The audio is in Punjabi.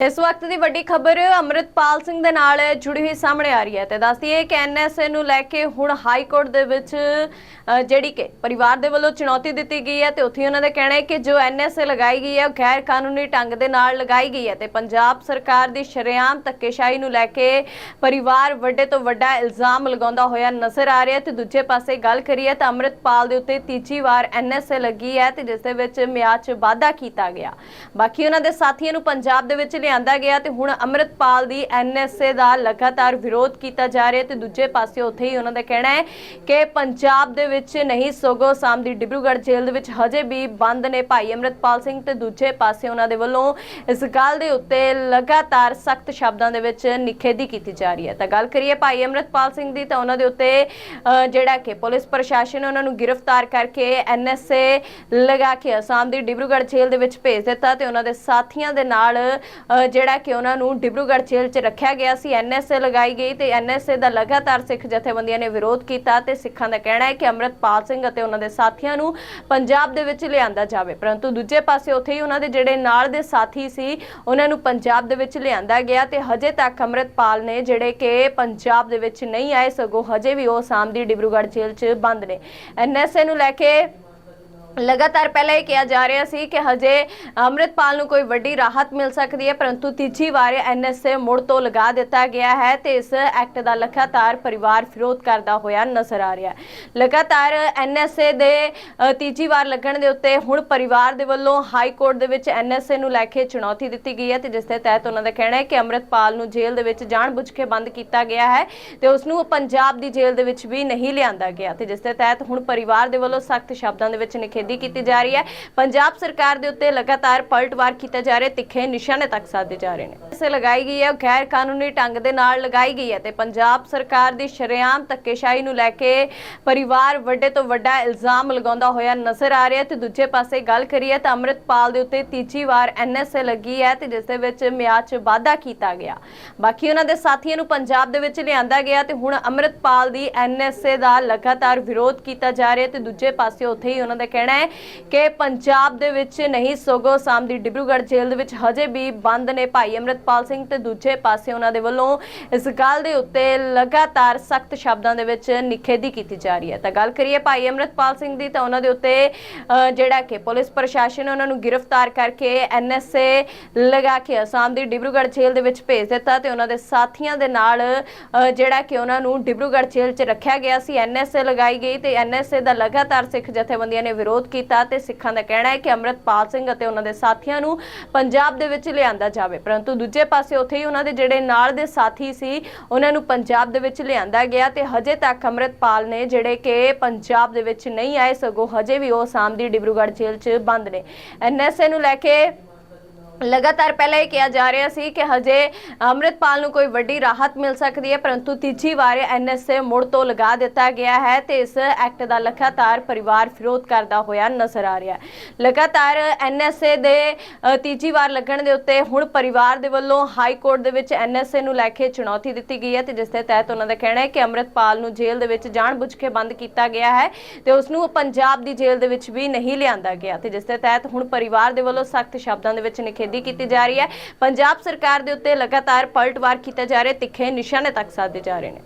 ਇਸ ਵਕਤ ਦੀ ਵੱਡੀ ਖਬਰ ਅਮਰਿਤਪਾਲ ਸਿੰਘ ਦੇ ਨਾਲ ਜੁੜੀ ਹੋਈ ਸਾਹਮਣੇ ਆ ਰਹੀ ਹੈ ਤੇ ਦੱਸਦੀ ਹੈ ਕਿ ਐਨਐਸਏ ਨੂੰ ਲੈ ਕੇ ਹੁਣ ਹਾਈ ਕੋਰਟ ਦੇ ਵਿੱਚ ਜਿਹੜੀ ਕਿ ਪਰਿਵਾਰ ਦੇ ਵੱਲੋਂ ਚੁਣੌਤੀ ਦਿੱਤੀ ਗਈ ਹੈ ਤੇ ਉੱਥੇ ਉਹਨਾਂ ਦਾ ਕਹਿਣਾ ਹੈ ਕਿ ਜੋ ਐਨਐਸਏ ਲਗਾਈ ਗਈ ਹੈ ਉਹ ਗੈਰ ਕਾਨੂੰਨੀ ਢੰਗ ਦੇ ਨਾਲ ਲਗਾਈ ਗਈ ਹੈ ਤੇ ਪੰਜਾਬ ਸਰਕਾਰ ਦੀ ਸ਼ਰੇਆਮ ਧੱਕੇਸ਼ਾਹੀ ਨੂੰ ਲੈ ਕੇ ਪਰਿਵਾਰ ਵੱਡੇ ਤੋਂ ਵੱਡਾ ਇਲਜ਼ਾਮ ਲਗਾਉਂਦਾ ਹੋਇਆ ਨਜ਼ਰ ਆ ਰਿਹਾ ਹੈ ਤੇ ਦੂਜੇ ਪਾਸੇ ਗੱਲ ਕਰੀਏ ਤਾਂ ਅਮਰਿਤਪਾਲ ਦੇ ਉੱਤੇ ਤੀਜੀ ਵਾਰ ਐਨਐਸਏ ਲੱਗੀ ਹੈ ਤੇ ਜਿਸ ਦੇ ਵਿੱਚ ਮਿਆਦ 'ਚ ਵਾਧਾ ਕੀਤਾ ਗਿਆ। ਬਾਕੀ ਉਹਨਾਂ ਦੇ ਸਾਥੀਆਂ ਨੂੰ ਪੰਜਾਬ ਦੇ ਵਿੱਚ ਲਿਆਂਦਾ ਗਿਆ ਤੇ ਹੁਣ ਅਮਰਿਤਪਾਲ ਦੀ ਐਨਐਸਏ ਦਾ ਲਗਾਤਾਰ ਵਿਰੋਧ ਕੀਤਾ ਜਾ ਰਿਹਾ ਤੇ ਦੂਜੇ ਪਾਸੇ ਉੱਥੇ ਹੀ ਉਹਨਾਂ ਦਾ ਕਹਿਣਾ ਹੈ ਕਿ ਪੰਜਾਬ ਦੇ ਵਿੱਚ ਨਹੀਂ ਸਗੋਂ ਸਾਮ ਦੀ ਡਿਬਰੂਗੜ੍ਹ ਜੇਲ੍ਹ ਦੇ ਵਿੱਚ ਹਜੇ ਵੀ ਬੰਦ ਨੇ ਭਾਈ ਅਮਰਿਤਪਾਲ ਸਿੰਘ ਤੇ ਦੂਜੇ ਪਾਸੇ ਉਹਨਾਂ ਦੇ ਵੱਲੋਂ ਇਸ ਗੱਲ ਦੇ ਉੱਤੇ ਲਗਾਤਾਰ ਸਖਤ ਸ਼ਬਦਾਂ ਦੇ ਵਿੱਚ ਨਿਖੇਧੀ ਕੀਤੀ ਜਾ ਰਹੀ ਹੈ। ਤਾਂ ਗੱਲ ਕਰੀਏ ਭਾਈ ਅਮਰਿਤਪਾਲ ਸਿੰਘ ਦੀ ਤਾਂ ਉਹਨਾਂ ਦੇ ਉੱਤੇ ਅ, ਜਿਹੜਾ ਕਿ ਪੁਲਿਸ ਪ੍ਰਸ਼ਾਸਨ ਉਹਨਾਂ ਨੂੰ ਗ੍ਰਿਫਤਾਰ ਕਰਕੇ ਐਨਐਸਏ ਲਗਾ ਕੇ ਅਸਾਮ ਦੀ ਡਿਬਰੂਗੜ੍ਹ ਜੇਲ੍ਹ ਦੇ ਵਿੱਚ ਭੇਜ ਦਿੱਤਾ ਤੇ ਉਹਨਾਂ ਦੇ ਸਾਥੀਆਂ ਦੇ ਨਾਲ ਜਿਹੜਾ ਕਿ ਉਹਨਾਂ ਨੂੰ ਡਿਬਰੂਗੜ੍ਹ ਜੇਲ੍ਹ 'ਚ ਰੱਖਿਆ ਗਿਆ ਸੀ। ਐਨਐਸਏ ਲਗਾਈ ਗਈ ਤੇ ਐਨਐਸਏ ਦਾ ਲਗਾਤਾਰ ਸਿੱਖ ਜਥੇਬੰਦੀਆਂ ਨੇ ਵਿਰੋਧ ਕੀਤਾ ਤੇ ਸਿੱਖਾਂ ਦਾ ਕਹਿਣਾ ਹੈ ਕਿ ਅਮਰਿਤਪਾਲ ਸਿੰਘ ਅਤੇ ਉਹਨਾਂ ਦੇ ਸਾਥੀਆਂ ਨੂੰ ਪੰਜਾਬ ਦੇ ਵਿੱਚ ਲਿਆਂਦਾ ਜਾਵੇ। ਪਰੰਤੂ ਦੂਜੇ ਪਾਸੇ ਉੱਥੇ ਹੀ ਉਹਨਾਂ ਦੇ ਜਿਹੜੇ ਨਾਲ ਦੇ ਸਾਥੀ ਸੀ, ਉਹਨਾਂ ਨੂੰ ਪੰਜਾਬ ਦੇ ਵਿੱਚ ਲਿਆਂਦਾ ਗਿਆ ਤੇ ਹਜੇ ਤੱਕ ਅਮਰਿਤਪਾਲ ਨੇ ਜਿਹੜੇ ਕਿ ਪੰਜਾਬ ਦੇ ਵਿੱਚ ਨਹੀਂ ਆਏ, ਸਗੋਂ ਹਜੇ ਵੀ ਉਹ ਆਸਾਮ ਦੀ ਡਿਬਰੂਗੜ੍ਹ ਜੇਲ੍ਹ 'ਚ ਬੰਦ ਨੇ। ਐਨਐਸਏ ਨੂੰ ਲੈ ਕੇ ਲਗਾਤਾਰ ਪਹਿਲਾਂ ਇਹ ਕਿਹਾ ਜਾ ਰਿਹਾ ਸੀ ਕਿ ਹਜੇ ਅੰਮ੍ਰਿਤਪਾਲ ਨੂੰ ਕੋਈ ਵੱਡੀ ਰਾਹਤ ਮਿਲ ਸਕਦੀ ਹੈ, ਪਰੰਤੂ ਤੀਜੀ ਵਾਰ ਐਨਐਸਏ ਮੁੜ ਤੋਂ ਲਗਾ ਦਿੱਤਾ ਗਿਆ ਹੈ ਤੇ ਇਸ ਐਕਟ ਦਾ ਲਗਾਤਾਰ ਪਰਿਵਾਰ ਵਿਰੋਧ ਕਰਦਾ ਹੋਇਆ ਨਜ਼ਰ ਆ ਰਿਹਾ ਹੈ। ਲਗਾਤਾਰ ਐਨਐਸਏ ਦੇ ਤੀਜੀ ਵਾਰ ਲੱਗਣ ਦੇ ਉੱਤੇ ਹੁਣ ਪਰਿਵਾਰ ਦੇ ਵੱਲੋਂ ਹਾਈ ਕੋਰਟ ਦੇ ਵਿੱਚ ਐਨਐਸਏ ਨੂੰ ਲੈ ਕੇ ਚੁਣੌਤੀ ਦਿੱਤੀ ਗਈ ਹੈ ਤੇ ਜਿਸ ਦੇ ਤਹਿਤ ਉਹਨਾਂ ਦਾ ਕਹਿਣਾ ਹੈ ਕਿ ਅੰਮ੍ਰਿਤਪਾਲ ਨੂੰ ਜੇਲ੍ਹ ਦੇ ਵਿੱਚ ਜਾਣਬੁੱਝ ਕੇ ਬੰਦ ਕੀਤਾ ਗਿਆ ਹੈ ਤੇ ਉਸ ਨੂੰ ਪੰਜਾਬ ਦੀ ਜੇਲ੍ਹ ਦੇ ਵਿੱਚ ਵੀ ਨਹੀਂ ਲਿਆਂਦਾ ਗਿਆ ਤੇ ਜਿਸ ਦੇ ਤਹਿਤ ਹੁਣ ਪਰਿਵਾਰ ਦੇ ਵੱਲੋਂ ਸਖਤ ਸ਼ਬਦਾਂ ਦੇ ਵਿੱਚ ਨਿਖੇਧੀ ਕੀਤੀ ਜਾ ਰਹੀ ਹੈ। ਪੰਜਾਬ ਸਰਕਾਰ ਦੇ ਉੱਤੇ ਲਗਾਤਾਰ ਪਲਟਵਾਰ ਕੀਤਾ ਜਾ ਰਿਹਾ, ਤਿੱਖੇ ਨਿਸ਼ਾਨੇ ਤੱਕ ਸਾਧੇ ਜਾ ਰਹੇ ਨੇ। ਇਸੇ ਲਗਾਈ ਗਈ ਹੈ ਗੈਰ ਕਾਨੂੰਨੀ ਢੰਗ ਦੇ ਨਾਲ ਲਗਾਈ ਗਈ ਹੈ ਤੇ ਪੰਜਾਬ ਸਰਕਾਰ ਦੀ ਸ਼ਰੇਆਮ ਧੱਕੇਸ਼ਾਹੀ ਨੂੰ ਲੈ ਕੇ ਪਰਿਵਾਰ ਵੱਡੇ ਤੋਂ ਵੱਡਾ ਇਲਜ਼ਾਮ ਲਗਾਉਂਦਾ ਹੋਇਆ ਨਜ਼ਰ ਆ ਰਿਹਾ ਤੇ ਦੂਜੇ ਪਾਸੇ ਗੱਲ ਕਰੀਏ ਤਾਂ ਅਮਰਿਤਪਾਲ ਦੇ ਉੱਤੇ ਤੀਜੀ ਵਾਰ ਐਨਐਸਏ ਲੱਗੀ ਹੈ ਤੇ ਜਿਸ ਦੇ ਵਿੱਚ ਮਿਆਦ 'ਚ ਵਾਧਾ ਕੀਤਾ ਗਿਆ। ਬਾਕੀ ਉਹਨਾਂ ਦੇ ਸਾਥੀਆਂ ਨੂੰ ਪੰਜਾਬ ਦੇ ਵਿੱਚ ਲਿਆਂਦਾ ਗਿਆ ਤੇ ਹੁਣ ਅਮਰਿਤਪਾਲ ਦੀ ਐਨਐਸਏ ਦਾ ਲਗਾਤਾਰ ਵਿਰੋਧ ਕੀਤਾ ਜਾ ਰਿਹਾ ਤੇ ਦੂਜੇ ਪਾਸੇ ਉੱਥੇ ਹੀ ਉਹਨਾਂ ਦਾ ਕਹਿਣਾ ਹੈ ਕਿ ਪੰਜਾਬ ਦੇ ਵਿੱਚ ਨਹੀਂ, ਸਗੋਂ ਸਾਮ ਦੀ ਡਿਬਰੂਗੜ੍ਹ ਜੇਲ੍ਹ ਦੇ ਵਿੱਚ ਹਜੇ ਵੀ ਬੰਦ ਨੇ ਭਾਈ ਅਮਰਿਤਪਾਲ ਸਿੰਘ ਤੇ ਦੂਜੇ ਪਾਸੇ ਉਹਨਾਂ ਦੇ ਵੱਲੋਂ ਇਸ ਗੱਲ ਦੇ ਉੱਤੇ ਲਗਾਤਾਰ ਸਖਤ ਸ਼ਬਦਾਂ ਦੇ ਵਿੱਚ ਨਿਖੇਧੀ ਕੀਤੀ ਜਾ ਰਹੀ ਹੈ। ਤਾਂ ਗੱਲ ਕਰੀਏ ਭਾਈ ਅਮਰਿਤਪਾਲ ਸਿੰਘ ਦੀ ਤਾਂ ਉਹਨਾਂ ਦੇ ਉੱਤੇ ਜਿਹੜਾ ਕਿ ਪੁਲਿਸ ਪ੍ਰਸ਼ਾਸਨ ਉਹਨਾਂ ਨੂੰ ਗ੍ਰਿਫਤਾਰ ਕਰਕੇ ਐਨਐਸਏ ਲਗਾ ਕੇ ਅਸਾਮ ਦੀ ਡਿਬਰੂਗੜ੍ਹ ਜੇਲ੍ਹ ਦੇ ਵਿੱਚ ਭੇਜ ਦਿੱਤਾ ਤੇ ਉਹਨਾਂ ਦੇ ਸਾਥੀਆਂ ਦੇ ਨਾਲ ਜਿਹੜਾ ਕਿ ਉਹਨਾਂ ਨੂੰ ਡਿਬਰੂਗੜ੍ਹ ਜੇਲ੍ਹ 'ਚ ਰੱਖਿਆ ਗਿਆ ਸੀ। ਐਨਐਸਏ ਲਗਾਈ ਗਈ ਤੇ ਐਨਐਸਏ ਦਾ ਲਗਾਤਾਰ ਸਿੱਖ ਜਥੇਬੰਦੀਆਂ ਨੇ ਵਿਰੋਧ ਕੀਤਾ ਤੇ ਸਿੱਖਾਂ ਦਾ ਕਹਿਣਾ ਹੈ ਕਿ ਅਮਰਿਤਪਾਲ ਸਿੰਘ ਅਤੇ ਉਹਨਾਂ ਦੇ ਸਾਥੀਆਂ ਨੂੰ ਪੰਜਾਬ ਦੇ ਵਿੱਚ ਲਿਆਂਦਾ ਜਾਵੇ। ਪਰੰਤੂ ਦੂਜੇ ਪਾਸੇ ਉੱਥੇ ਹੀ ਉਹਨਾਂ ਦੇ ਜਿਹੜੇ ਨਾਲ ਦੇ ਸਾਥੀ ਸੀ, ਉਹਨਾਂ ਨੂੰ ਪੰਜਾਬ ਦੇ ਵਿੱਚ ਲਿਆਂਦਾ ਗਿਆ ਤੇ ਹਜੇ ਤੱਕ ਅਮਰਿਤਪਾਲ ਨੇ ਜਿਹੜੇ ਕਿ ਪੰਜਾਬ ਦੇ ਵਿੱਚ ਨਹੀਂ ਆਏ ਸਗੋਂ ਹਜੇ ਵੀ ਉਹ ਆਸਾਮ ਦੀ ਡਿਬਰੂਗੜ੍ਹ ਜੇਲ੍ਹ 'ਚ ਬੰਦ ਨੇ। ਐਨਐਸਏ ਨੂੰ ਲੈ ਕੇ ਲਗਾਤਾਰ ਪਹਿਲਾਂ ਇਹ ਕਿਹਾ ਜਾ ਰਿਹਾ ਸੀ ਕਿ ਹਜੇ ਅੰਮ੍ਰਿਤਪਾਲ ਨੂੰ ਕੋਈ ਵੱਡੀ ਰਾਹਤ ਮਿਲ ਸਕਦੀ ਹੈ, ਪਰੰਤੂ ਤੀਜੀ ਵਾਰ ਐਨਐਸਏ ਮੁੜ ਤੋਂ ਲਗਾ ਦਿੱਤਾ ਗਿਆ ਹੈ ਤੇ ਇਸ ਐਕਟ ਦਾ ਲਗਾਤਾਰ ਪਰਿਵਾਰ ਵਿਰੋਧ ਕਰਦਾ ਹੋਇਆ ਨਜ਼ਰ ਆ ਰਿਹਾ ਹੈ। ਲਗਾਤਾਰ ਐਨਐਸਏ ਦੇ ਤੀਜੀ ਵਾਰ ਲੱਗਣ ਦੇ ਉੱਤੇ ਹੁਣ ਪਰਿਵਾਰ ਦੇ ਵੱਲੋਂ ਹਾਈ ਕੋਰਟ ਦੇ ਵਿੱਚ ਐਨਐਸਏ ਨੂੰ ਲੈ ਕੇ ਚੁਣੌਤੀ ਦਿੱਤੀ ਗਈ ਹੈ ਤੇ ਜਿਸ ਦੇ ਤਹਿਤ ਉਹਨਾਂ ਦਾ ਕਹਿਣਾ ਹੈ ਕਿ ਅੰਮ੍ਰਿਤਪਾਲ ਨੂੰ ਜੇਲ੍ਹ ਦੇ ਵਿੱਚ ਜਾਣਬੁੱਝ ਕੇ ਬੰਦ ਕੀਤਾ ਗਿਆ ਹੈ ਤੇ ਉਸ ਨੂੰ ਪੰਜਾਬ ਦੀ ਜੇਲ੍ਹ ਦੇ ਵਿੱਚ ਵੀ ਨਹੀਂ ਲਿਆਂਦਾ ਗਿਆ ਤੇ ਜਿਸ ਦੇ ਤਹਿਤ ਹੁਣ ਪਰਿਵਾਰ ਦੇ ਵੱਲੋਂ ਸਖਤ ਸ਼ਬਦਾਂ ਦੇ ਵਿੱਚ ਨਿਖੇ ਨਿਖੇਧੀ ਕੀਤੀ ਜਾ ਰਹੀ ਹੈ। ਪੰਜਾਬ ਸਰਕਾਰ ਦੇ ਉੱਤੇ ਲਗਾਤਾਰ ਪਲਟਵਾਰ ਕੀਤਾ ਜਾ ਰਿਹਾ ਤਿੱਖੇ ਨਿਸ਼ਾਨੇ ਤੱਕ ਸਾਧੇ ਜਾ ਰਹੇ ਨੇ।